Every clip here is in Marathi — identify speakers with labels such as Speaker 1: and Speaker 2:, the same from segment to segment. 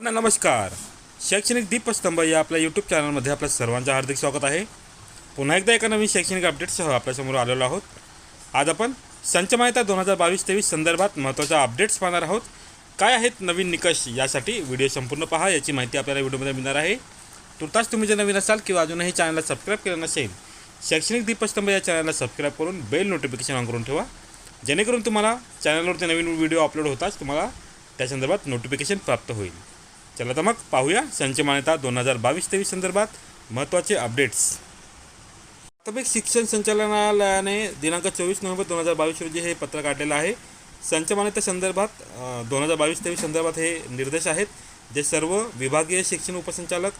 Speaker 1: नमस्कार. शैक्षणिक दीपस्तंभ या आपल्या यूट्यूब चॅनलमध्ये आपल्या सर्वांचं हार्दिक स्वागत आहे. पुन्हा एकदा एका नवीन शैक्षणिक अपडेटसह आपल्यासमोर आलेलो आहोत. आज आपण संच दोन हजार बावीस तेवीस संदर्भात महत्त्वाच्या अपडेट्स पाहणार आहोत. काय आहेत नवीन निकष यासाठी व्हिडिओ संपूर्ण पहा याची माहिती आपल्याला व्हिडिओमध्ये मिळणार आहे. तुर्तास तुम्ही जर नवीन असाल किंवा अजूनही चॅनलला सबस्क्राईब केलं नसेल शैक्षणिक दीपस्तंभ या चॅनलला सबस्क्राईब करून बेल नोटिफिकेशन ऑन करून ठेवा. जेणेकरून तुम्हाला चॅनलवरती नवीन व्हिडिओ अपलोड होताच तुम्हाला त्या संदर्भात नोटिफिकेशन प्राप्त होईल. चला तर मग पाहूया संच मान्यता दोन हजार बावीस तेवीस संदर्भात महत्त्वाचे अपडेट्स प्राथमिक शिक्षण संचालनालयाने दिनांक चोवीस नोव्हेंबर दोन हजार बावीस रोजी हे पत्र काढलेलं आहे. संच मान्यता संदर्भात दोन हजार बावीस तेवीस संदर्भात हे निर्देश आहेत. जे सर्व विभागीय शिक्षण उपसंचालक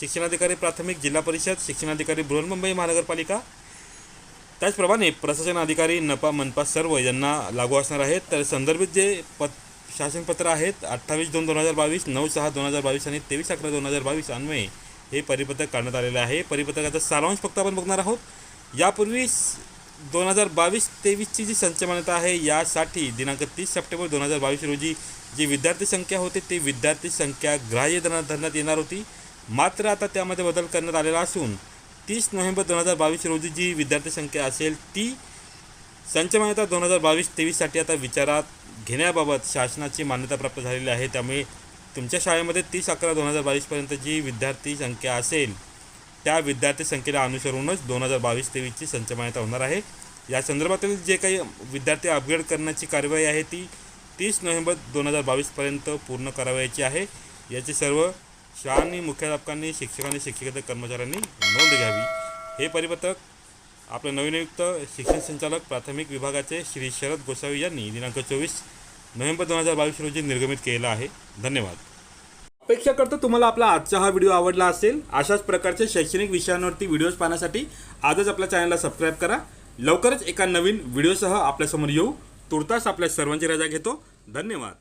Speaker 1: शिक्षणाधिकारी प्राथमिक जिल्हा परिषद शिक्षणाधिकारी बृहन्मुंबई महानगरपालिका. त्याचप्रमाणे प्रशासन अधिकारी नपा मनपा सर्व यांना लागू असणार आहेत. तर संदर्भित जे पत शासनपत्र आहेत अठ्ठावीस दोन दोन हजार बावीस नऊ सहा दोन हजार बावीस आणि तेवीस अकरा दोन हजार बावीस अन्वये हे परिपत्रक काढण्यात आलेलं आहे. परिपत्रकाचा सारांश फक्त आपण बघणार आहोत. यापूर्वी दोन हजार बावीस तेवीसची जी संचमान्यता आहे यासाठी दिनांक तीस सप्टेंबर दोन हजार बावीस रोजी जी विद्यार्थी संख्या होती ती विद्यार्थी संख्या ग्राह्य धरण्यात येणार होती. मात्र आता त्यामध्ये बदल करण्यात आलेला असून तीस नोव्हेंबर दोन हजार बावीस रोजी जी विद्यार्थी संख्या असेल ती संच मान्यता दोन हजार बावीस तेवीससाठी आता विचारात घेण्याबाबत शासनाची मान्यता प्राप्त झालेली आहे. त्यामुळे तुमच्या शाळेमध्ये तीस अकरा दोन हजार बावीसपर्यंत जी विद्यार्थी संख्या असेल त्या विद्यार्थी संख्येला अनुसरूनच दोन हजार बावीस तेवीसची संच मान्यता होणार आहे. या संदर्भातील जे काही विद्यार्थी अपग्रेड करण्याची कार्यवाही आहे ती तीस नोव्हेंबर दोन हजार बावीसपर्यंत पूर्ण करावयाची आहे. याची सर्व शाळांनी मुख्याध्यापकांनी शिक्षकांनी शिक्षकेतर कर्मचाऱ्यांनी नोंद घ्यावी. हे परिपत्रक आपले नवनियुक्त शिक्षण संचालक प्राथमिक विभागाचे श्री शरद गोसावी यांनी दिनांक चोवीस नोव्हेंबर दोन हजार बावीस रोजी निर्गमित केलेला आहे. धन्यवाद. अपेक्षा करतो तुम्हाला आपला आजचा हा व्हिडिओ आवडला असेल अशाच प्रकारचे शैक्षणिक विषयांवरती व्हिडिओज पाहण्यासाठी आजच आपल्या चॅनलला सबस्क्राईब करा. लवकरच एका नवीन व्हिडिओसह आपल्यासमोर येऊ. तुर्तास आपल्या सर्वांची रजा घेतो. धन्यवाद.